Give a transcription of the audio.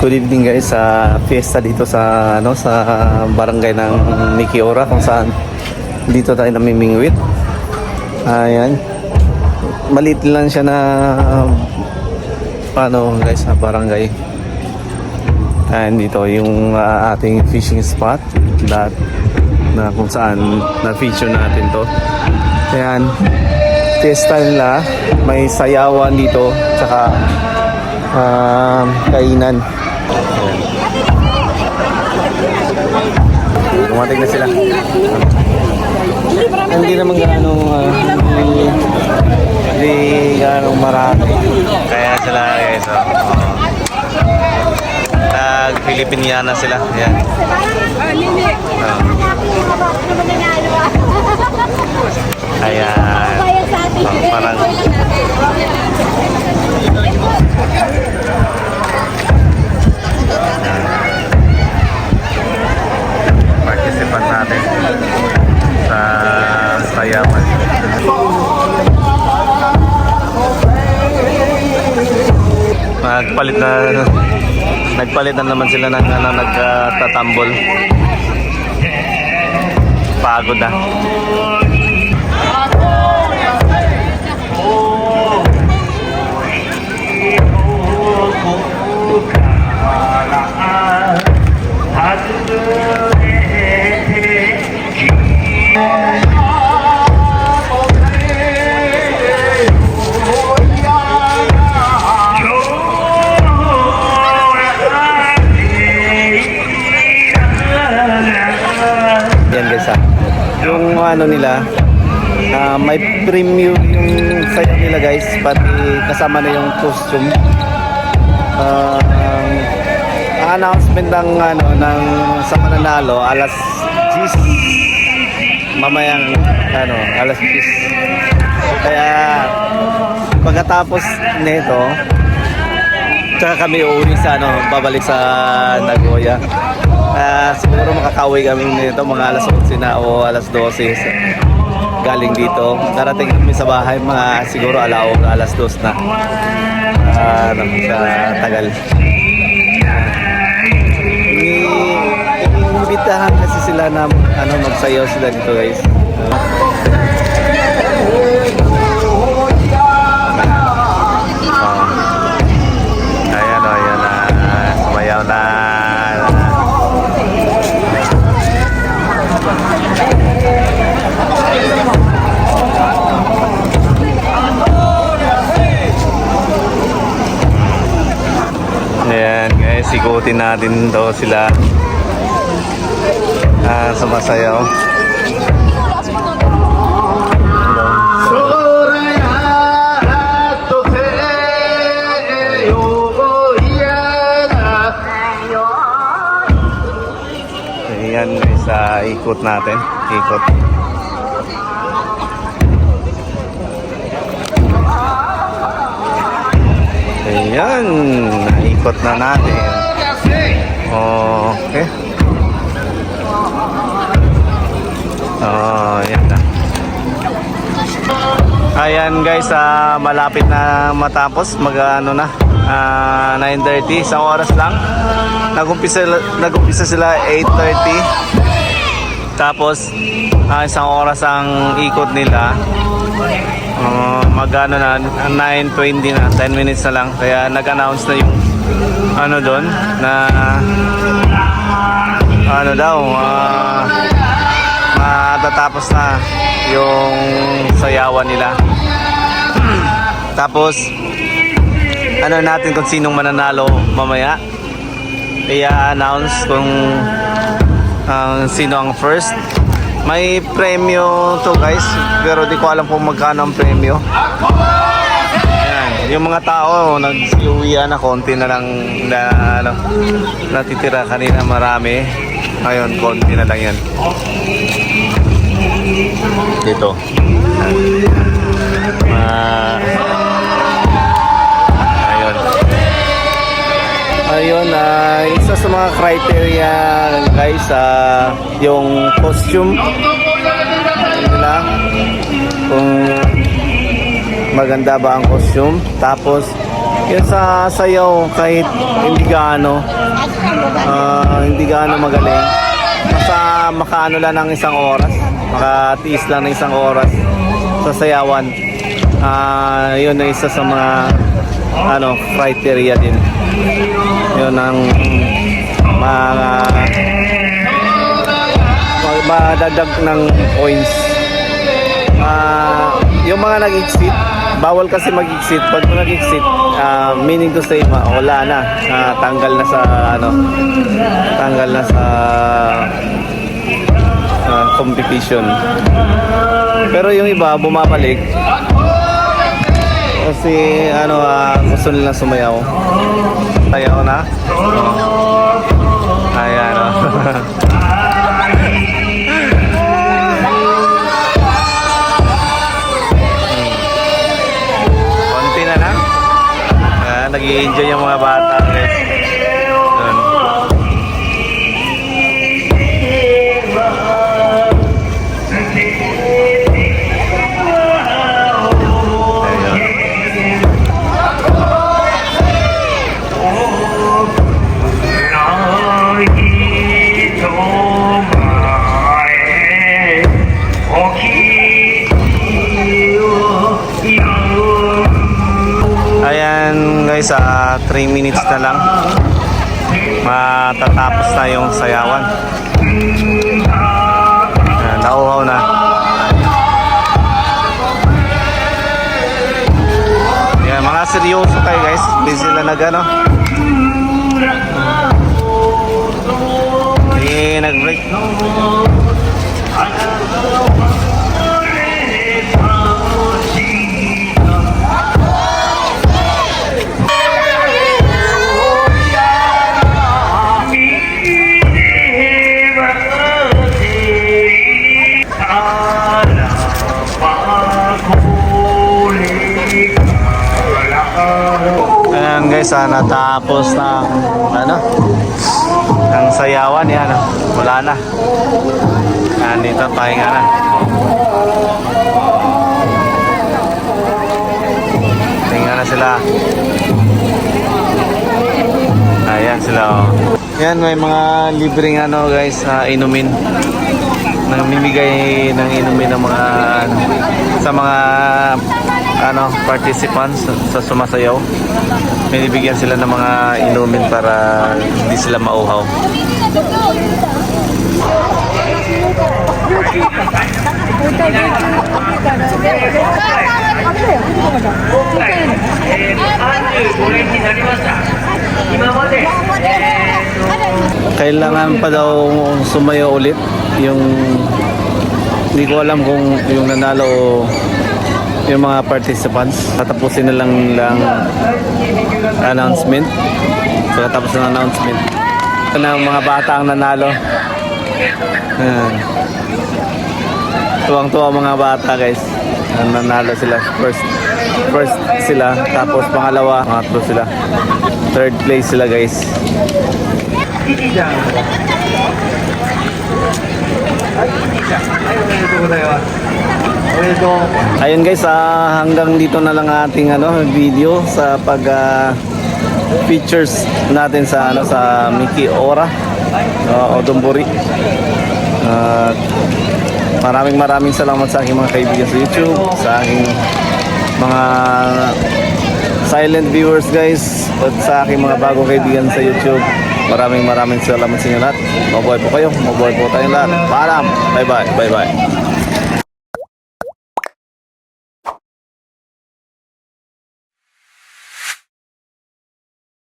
Good evening guys sa fiesta dito sa ano sa barangay ng Nikiora kung saan dito tayo namimingwit. Ayan. Maliit lang siya na ano guys sa barangay. Ayan dito yung ah, ating fishing spot that na kung saan na-feature natin to. Ayan. Fiesta nila. May sayawan dito. Tsaka um, kainan. Ayan. Dumating na sila. Hindi naman gaano uh, hindi, gaano marami. Kaya sila guys. Oh, oh. Nag-Filipiniana sila. Ayan. Oh. Ayan. Nagpalit na nagpalit na naman sila ng ano, nagtatambol. Pagod na. Ano nila, ah, may premium yung sayo nila guys, pati kasama na yung costume. Ah, ang announcement ng ano ng sa mananalo alas 10 mamayang ano alas 10 kaya pagkatapos nito tsaka kami uuwi sa ano babalik sa Nagoya Ah, siguro makakauwi kami nito mga alas 11 na o alas 12 sa- galing dito. Darating kami sa bahay mga siguro alaw alas 2 na. Ah, ano, sa tagal. Ni inimbitahan kasi sila na ano magsayaw sila dito guys. Ayan guys, ikutin natin daw sila ah, sumasayaw. Ayan guys, ah, ikot natin. Ikot. Ayan, naikot na natin. Okay. Oh, ayan na. Ayan guys, ah, malapit na matapos. Mag ano na, ah, 9.30. Isang oras lang. Nagumpisa, nagumpisa sila 8.30. Tapos, ah, isang oras ang ikot nila. Uh, magano na 9.20 na 10 minutes na lang kaya nag-announce na yung ano doon? Na ano daw uh, matatapos na yung sayawan nila. Tapos ano natin kung sinong mananalo mamaya? I-announce kung ang sino ang first. May premyo to guys, pero di ko alam kung magkano ang premyo. Yung mga tao nag-uwian na konti na lang na ano, natitira kanina marami. Ngayon, konti na lang yan. Dito. Ah, ayun. Ayun, ah, isa sa mga criteria guys, ah, yung costume nila. Kung maganda ba ang costume. Tapos, Yung sa sayaw, kahit hindi gaano, ah, hindi gaano magaling, basta makaano lang ng isang oras, makatiis lang ng isang oras sa sayawan. Ah, yun ang isa sa mga ano, criteria din. Yun ang mga madagdag ng points. Ah, yung mga nag-exit, bawal kasi mag-exit. Pag nag-exit, ah, meaning to say, wala na. Ah, tanggal na sa, ano, tanggal na sa ah, competition. Pero yung iba, bumabalik. Kasi, ano, ah, gusto nilang sumayaw. Sayaw na. Ayan, oh. Ah, nag enjoy yung mga bata. guys. 3 minutes na lang. Matatapos na yung sayawan. Ayan, nauhaw na. Ayan, mga seryoso kayo guys. Busy sila nag ano. Hindi nag-break. Ayan guys, ah, natapos na ano, ang sayawan yan. ah. Wala na. Ayan, dito pahinga na. Pahinga na sila. Ayan sila. Oh. Yan, may mga libreng ano guys, ah, inumin. Namimigay ng inumin ng mga ano, sa mga ano participants sa, sa sumasayaw. Binibigyan sila ng mga inumin para hindi sila mauhaw. Kailangan pa daw sumayaw ulit yung hindi ko alam kung yung nanalo yung mga participants. Tatapusin na lang lang announcement. So tapos ng announcement. Ito na ang mga bata ang nanalo. Ayan. Tuwang-tuwa mga bata guys. Nanalo sila first first sila tapos pangalawa pangatlo sila third place sila guys Ayun guys, ah, hanggang dito na lang ating ano video sa pag ah, features natin sa ano sa Miki Ora uh, Odombori. At maraming maraming salamat sa aking mga kaibigan sa YouTube, sa aking mga silent viewers guys at sa aking mga bagong kaibigan sa YouTube. Maraming maraming salamat sa inyo lahat. Mabuhay po kayo. Mabuhay po tayong lahat. Paalam. Bye bye. Bye bye.